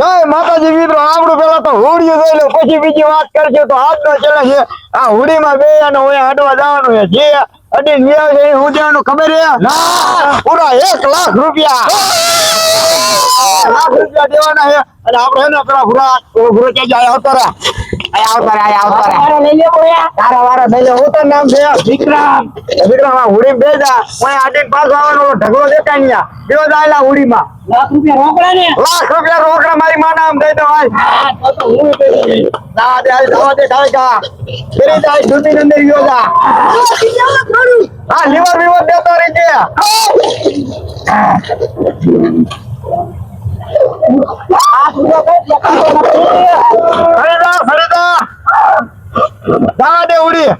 જય માતાજી મિત્રો આપણું પેલા તો હોડિયું જોઈ લો પછી બીજી વાત કરજો તો હાથ નો ચલે છે આ હોડીમાં બે અને હોય અડવા જવાનું છે. જે અડી વ્યાજ એ હું જવાનું ખબર છે? પૂરા એક લાખ રૂપિયા. લાખ રૂપિયા દેવાના છે. અને આપણે એનો પેલા ભૂરા ભૂરો કે જાય આવતો રે આયા આવતો રે આયા આવતો રે તારા વાળા થઈ લે હું તો નામ છે? વિક્રમ. વિક્રમ આ હોડી બે ઓય આડીને પાછો આવવાનો ઢગલો દેખાય ને બેવો જાયલા હોડીમાં. લાખ રૂપિયા રોકડા ને? લાખ રૂપિયા રોકડા મારી માં નામ દઈ દો ભાઈ હા, તો તો હું દઈ ના દે આઈ દવા દે ખાય કા ફરી જાય દુની અંદર યોજા હા લીવર બીવર દેતો રહી છે ખરીદા ખરીદા દવા દે ઉડી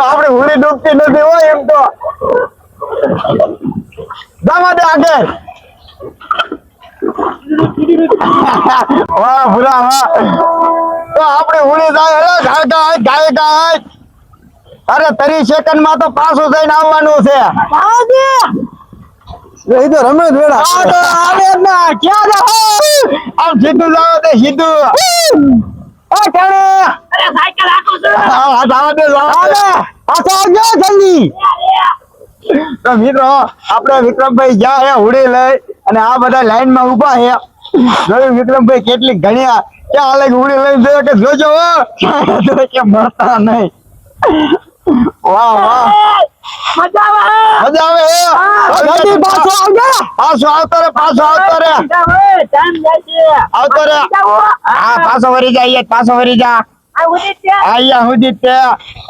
આપણે ઉડી ડૂબતી નથી હોય એમ તો. દવા આગળ વાહ ઉડી જાય ગાય ગાય અરે, તરી સેકન્ડમાં તો પાછું થઈને આવવાનું છે. એ તો રમે વેડા આ તો આવે ના. ક્યાં જાઓ? આમ સીધું જાવ તે સીધું. ઓ કેણે અરે સાયકલ આખો છું. આ જાવ દે જાવ દે પાછો આવજો જલ્દી. તો મિત્રો આપણે વિક્રમભાઈ જ્યાં હે હુડી લઈ અને આ બધા લાઈનમાં ઊભા હે. જોયું વિક્રમભાઈ કેટલી ઘણ્યા. ક્યાં અલગ હુડી લઈને જોયો કે જોજો કે મળતા નહીં. વાહ વાહ મજા આવે. મજા આવે હે જલ્દી પાછો આવજો પાછો આવતો રે પાછો આવતો રે જા હવે, time જાય છે. આવતો રે જાઓ. હા પાછો વરી જા અહીંયા જ પાછો વરી જા આ ઉડી જ છે. અહીંયા સુધી જ તે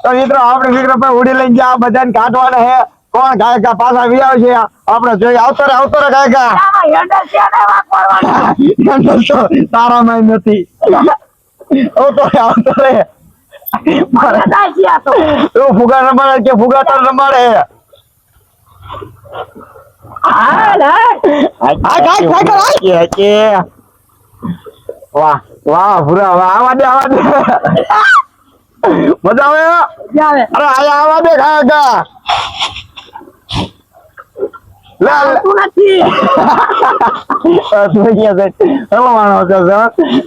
તો મિત્રો આપણે વિક્રમભાઈ ઉડી લઈને જા બધાને કાઢવાના હે કોણ ગાયકા પાછા વી આવશે આપણે જોઈ આવતો રે આવતો રે ગાયકા આમાં હેન્ડલ છે ને વાંકવાનું. અંદર તો તારામાં નથી આવતો રે આવતો રે ફુગા રમાડે કે ફુગા તાર રમાડે. વાહ વાહ ભૂરા વાહ આવા દે આવા દે. મજા આવે? અરે આયા આવા દે ગાયકા લે લે આવતું નથી. હેલો માણસ છે સર.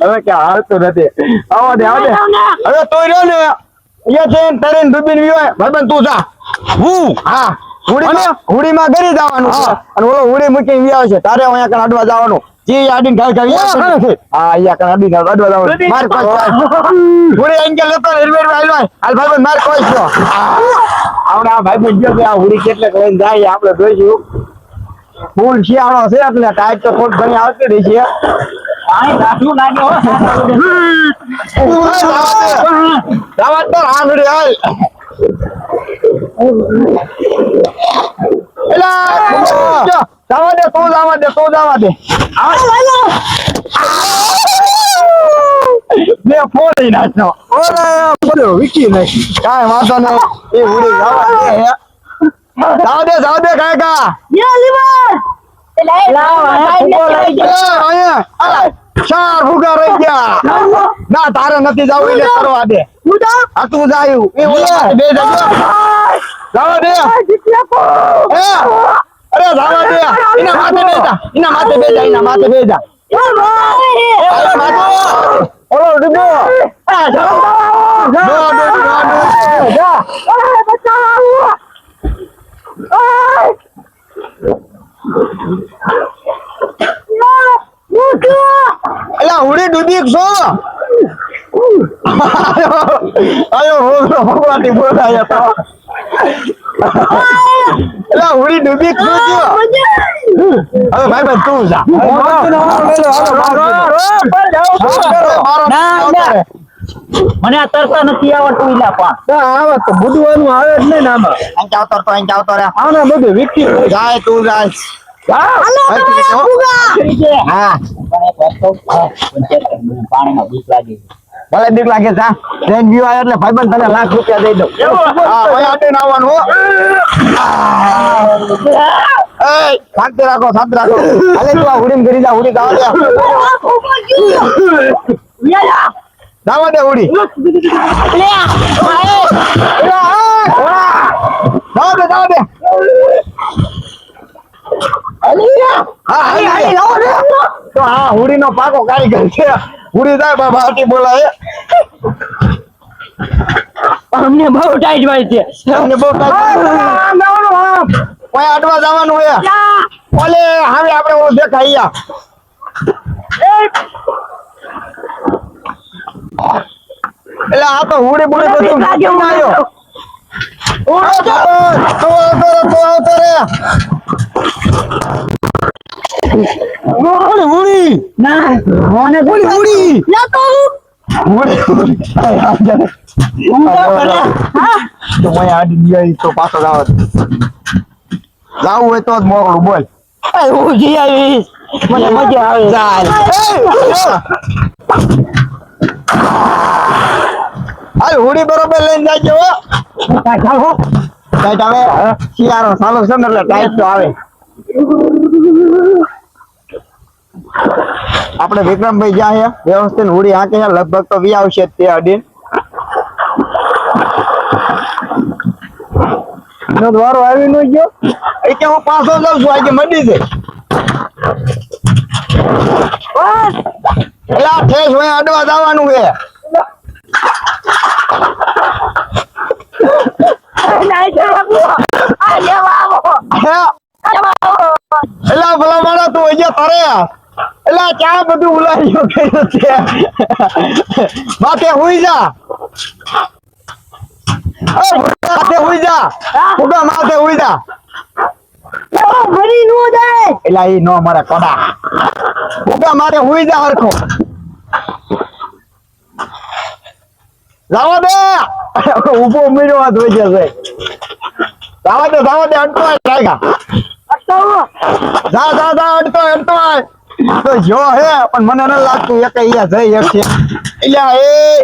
હવે કે હાલતું નથી. આવા દે આવા દે. હવે તું રહ્યો ને અહીંયા છે તરીને ડૂબીને વિવાય ભાઈબંધ તું જા. હું? હા. હુડીમાં હુડીમાં ગરી જવાનું અને ઓલો હુડી મૂકીને વિયાવે છે. તારે અહીંયા કણ અડવા જવાનું? જી આડીને ખાઈ ખાઈ વિયાવે છે. હા અહીંયા કણ અડીને અડવા જવાનું. માર કોઈ હુડી અહીં લેતો ને હિરવેર હાલ ભાઈ માર કોઈ છો. આપણે આ ગયો કે આ હુડી કેટલે લઈને જાય આપણે જોઈશું. ફૂલ શિયાળો છે એટલે ટાઈટ તો થોડી ઘણી આવતી રહી છે. પાણી દાખલું. તો હાલ. દે તું જવા દે તું જવા દે. બે ફોડી નાખનો વિકી નાખી. કાંઈ વાંધો નહીં. એ ઉડી જવા દે જાવ દે જાવ દે કાકા. ચાર ફુગા રહી ગયા. ના તારે નથી જવું એટલે કરવા દે. આ તું જાયું. એ ઓલા બે જજો જવા દે. એ, અરે જાવા દે. એના માથે બેજા એના માથે બેજા એના માથે બેજા ઓલો ડૂબો. આ. અલા ઉડી ડૂબી છો આયો હોગલો ભગવાનથી બોલાયો તો. અલા ઉડી ડૂબી છો હવે ભાઈ ભાઈ તું જા. મને આ તરતા નથી આવડતું ઇલા પણ. આવે તો બુડવાનું આવે જ નહીં આમાં. અહીં આવતો તો અહીં આવતો રે ના બધું વિકી જાય તું જાય. હા. ભલે બીક લાગે જા. ટ્રેન વ્યૂ આવે એટલે ભાઈબંધ તને લાખ રૂપિયા દઈ દઉં. હો શાંતિ રાખો શાંતિ રાખો. હાલે તું આ કરી જા ઉડી જવા જવા દે હુડી જવા દે જવા દે. હા તો આ હુડીનો પાકો કારીગર છે. હુડી થાય બાબા બોલાય અમને બહુ ટાઈટ ભાઈ છે. અમને બહુ ટાઈટ કોઈ અડવા જવાનું હોય. ઓલે હવે આપણે ઓલું દેખાય એટલે આ તો હુડી બુડી બધું આવ્યો. તો આવતો રે, તો આવતો રે. હુડી, હુડી. ના મને હુડી. ના તો હું? હા તો તો જાવ હોય તો જ મોકલું બોલ. હું જઈ આવીશ. મને મજા આવે. ચાલ. હાલ હુડી બરોબર લઈને જાજો ટાઈટ કાંઈ ટાઈટ આવે. શિયાળો સાલો છે ને એટલે ટાઈટ તો આવે. આપણે વિક્રમભાઈ જ્યાં છે વ્યવસ્થિત હુડી હાંકે છે લગભગ તો વી આવશે તે અડીન. એનો દ્વારો આવી નો ગયો. એ કે હું પાછો જાઉં છું આજે મળી છે. એટલે આ ઠેસ હોય અડવા જવાનું છે. એલા ભલા મારા તું અહીંયા તારે એલા ક્યાં બધું ઉલાડ્યો કર્યું છે? માથે હુઈ જા. માથે હુઈ જા. ઉગા માથે હુઈ જા. ભરી નો જાય. એલા એ નો મારા કોડા. ઉગા મારે હુઈ જા હરખો. લાવો ઊભો મીડો વાત હોય જશે જાવા દે જાવા દે અટકાવો જા જા જા અડતો અડતો તો જો હે, પણ મને ન લાગતું, એક અહીંયા જઈ એક છે એટલે એ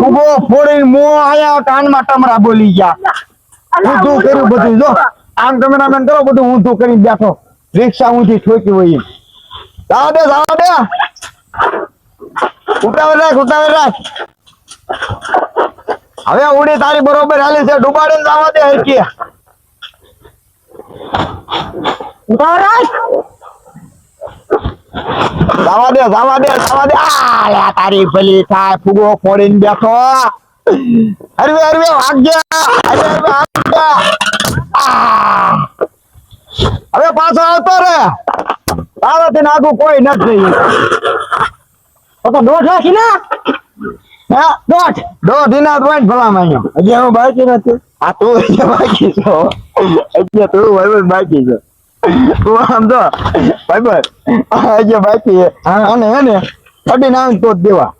ઊભો ફોડી મો આયા, કાનમાં ટમરા બોલી ગયા. ઊંધું કર્યું બધું, જો. આમ કેમેરામેન કરો, બધું ઊંધું કરી બેઠો. રિક્ષા ઊંધી ઠોકી હોય જાવા દે જાવા દે. ઉતાવળ રાખ ઉતાવળ રાખ. હવે ઉડી તારી બરોબર હાલી છે. ડુબાડે જવા દે હરકી જવા દે જવા દે જવા દે. આ તારી ભલી થાય. ફુગો ફોડીને બેઠો. હરવે અરવે વાગ્યા હરવે હરવે વાગ્યા. હવે પાછો આવતો રે. તારાથી નાગું કોઈ નથી. તો દોઢ રાખી ના? હે દોઢ. દોઢ ઇના પોઈન્ટ ભલામાં અહીંયા હજી હું બાકી નથી. આ તું બાકી છો હજી તું ભાઈ બાકી છો. તું આમ તો ભાઈ હજી બાકી છે. અને હે ને અડીને આવીને તો દેવા.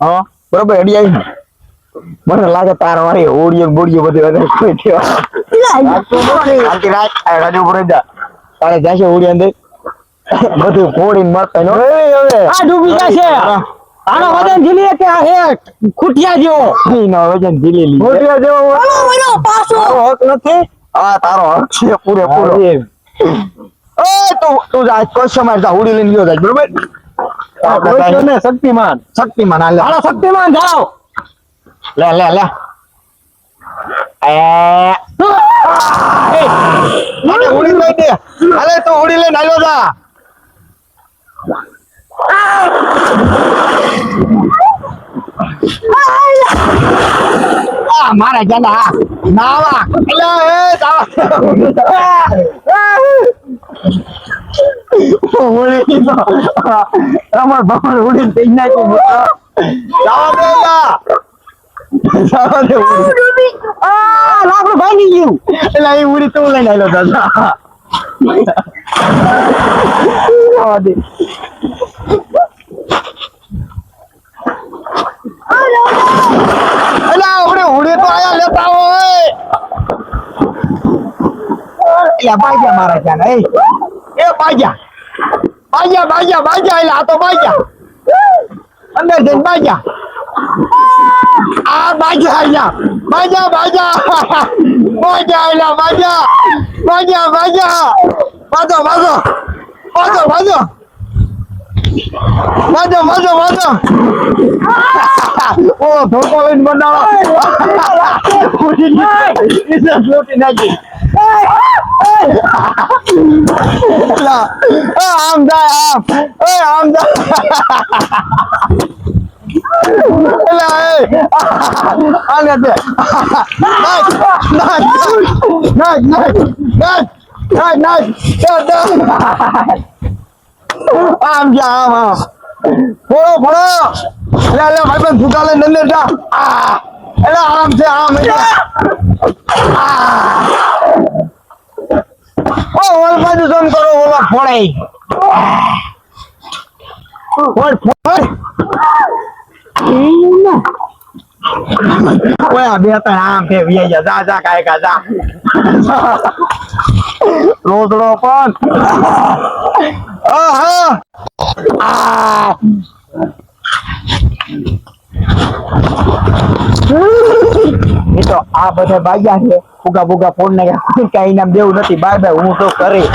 હા બરોબર અડી આવી મને લાગે તાર વાળી ઓડિયો બોડિયો બધું કોઈ દેવા. રાજુ રાત આ ગાડી ઉપર જા. તારે જાશે ઓડિયો અંદર. બધું ફોડીને મરતા નો. હવે આ ડૂબી જશે. આનો વજન ઝીલી કે આ હે ખૂટિયા જેવો? એનો વજન ઝીલી લીધે. ખૂટિયા જેવો બોલો પાછો. તારો હક નથી. આ તારો હક છે પૂરેપૂરો. એ તું તું જા કસ્ટમર જા ઉડી લઈને ગયો જા બરોબર? કોશો શક્તિમાન? શક્તિમાન હાલે હાલો શક્તિમાન જાઓ. લે લે લે. એ. ઉડી લઈ દે. હાલે તું ઉડી લઈને આવ્યો જા. મારા જલા નાવા. એટલે એ જાવા ઉડી તો. અમાર બાપા ઉડી થઈ આ લાકડું ભાંગી ગયું. એટલે એ ઉડી તું લઈને આવ્યો દાદા જાવા દે એટલે આપણે ઉડી તો આયા લેતા હોય એટલે બાજા મારા ત્યાં એ એ બાજા બાજા બાજા બાજા એટલે આ તો બાજા અંદર જઈને બાજા આ બાજા અહીંયા બાજા બાજા બાજા એટલે બાજા બાજા બાજા બાજો બાજો બાજો બાજો બાજો બાજો બાજો ઓ ધોકો લઈને બનાવો લૂંટી નાખી આમ જાય આમ એ આમ જાય નાખ નાખ નાખ નાખ નાખ નાખ નાખ દે. આમ જા, આમ આમ. ફોડો ફોડો લે લે ભાઈ, પણ ફૂટા લઈને અંદર જા. એટલે આમ છે, આમ, એટલે. ઓ ઓલ બાજુ જોન કરો ઓલા ફોડાઈ ફોડ ફોડ ઓય બે ત્રણ આમ છે વી જા જા કાય કા જા. રોતડો પણ. એ તો આ બધા ભાગ્યા છે ફુગા ફુગા ફોન ને કઈ નામ દેવું નથી બાય બાય હું તો કરી